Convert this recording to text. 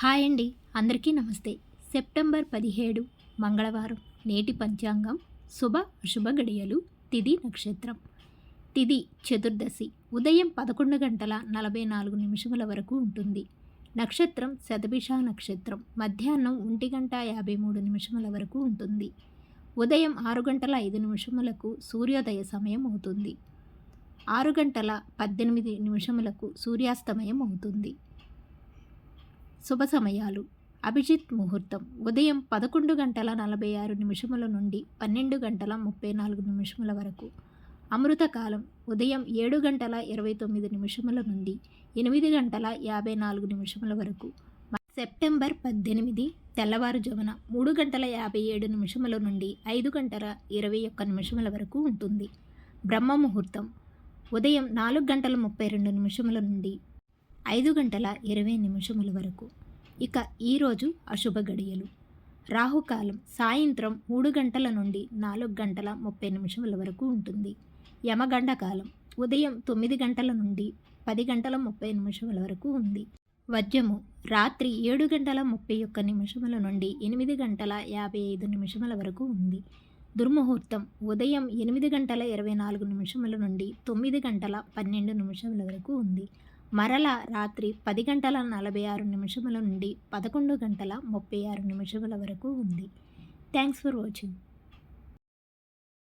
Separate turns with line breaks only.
Hi అండి. అందరికీ నమస్తే. సెప్టెంబర్ పదిహేడు మంగళవారం నేటి పంచాంగం శుభ శుభ గడియలు తిది నక్షత్రం. తిది చతుర్దశి ఉదయం పదకొండు గంటల నలభై నాలుగు నిమిషముల వరకు ఉంటుంది. నక్షత్రం శతభిష నక్షత్రం మధ్యాహ్నం ఒంటి గంట యాభై మూడు నిమిషముల వరకు ఉంటుంది. ఉదయం ఆరు గంటల ఐదు నిమిషములకు సూర్యోదయ సమయం అవుతుంది. ఆరు గంటల పద్దెనిమిది నిమిషములకు సూర్యాస్తమయం అవుతుంది. శుభ సమయాలు. అభిజిత్ ముహూర్తం. ఉదయం పదకొండు గంటల నలభై ఆరు నిమిషముల నుండి పన్నెండు గంటల ముప్పై నాలుగు నిమిషముల వరకు. అమృతకాలం ఉదయం ఏడు గంటల ఇరవై తొమ్మిది నిమిషముల నుండి ఎనిమిది గంటల యాభై నాలుగు నిమిషముల వరకు. సెప్టెంబర్ పద్దెనిమిది. తెల్లవారుజామున మూడు గంటల యాభై ఏడు నిమిషముల నుండి ఐదు గంటల ఇరవై ఒక్క నిమిషముల వరకు ఉంటుంది. బ్రహ్మ ముహూర్తం. ఉదయం నాలుగు గంటల ముప్పై రెండు నిమిషముల నుండి ఐదు గంటల ఇరవై నిమిషముల వరకు. ఇక ఈరోజు అశుభ గడియలు. రాహుకాలం సాయంత్రం మూడు గంటల నుండి నాలుగు గంటల ముప్పై నిమిషముల వరకు ఉంటుంది. యమగండ కాలం ఉదయం తొమ్మిది గంటల నుండి పది గంటల ముప్పై నిమిషముల వరకు ఉంది. వజ్రము రాత్రి ఏడు గంటల ముప్పై ఒక్క నిమిషముల నుండి ఎనిమిది గంటల యాభై ఐదు నిమిషముల వరకు ఉంది. దుర్ముహూర్తం ఉదయం ఎనిమిది గంటల ఇరవై నాలుగు నిమిషముల నుండి తొమ్మిది గంటల పన్నెండు నిమిషముల వరకు ఉంది. మరల రాత్రి పది గంటల నలభై ఆరు నిమిషముల నుండి పదకొండు గంటల ముప్పై ఆరు నిమిషముల వరకు ఉంది. Thanks for watching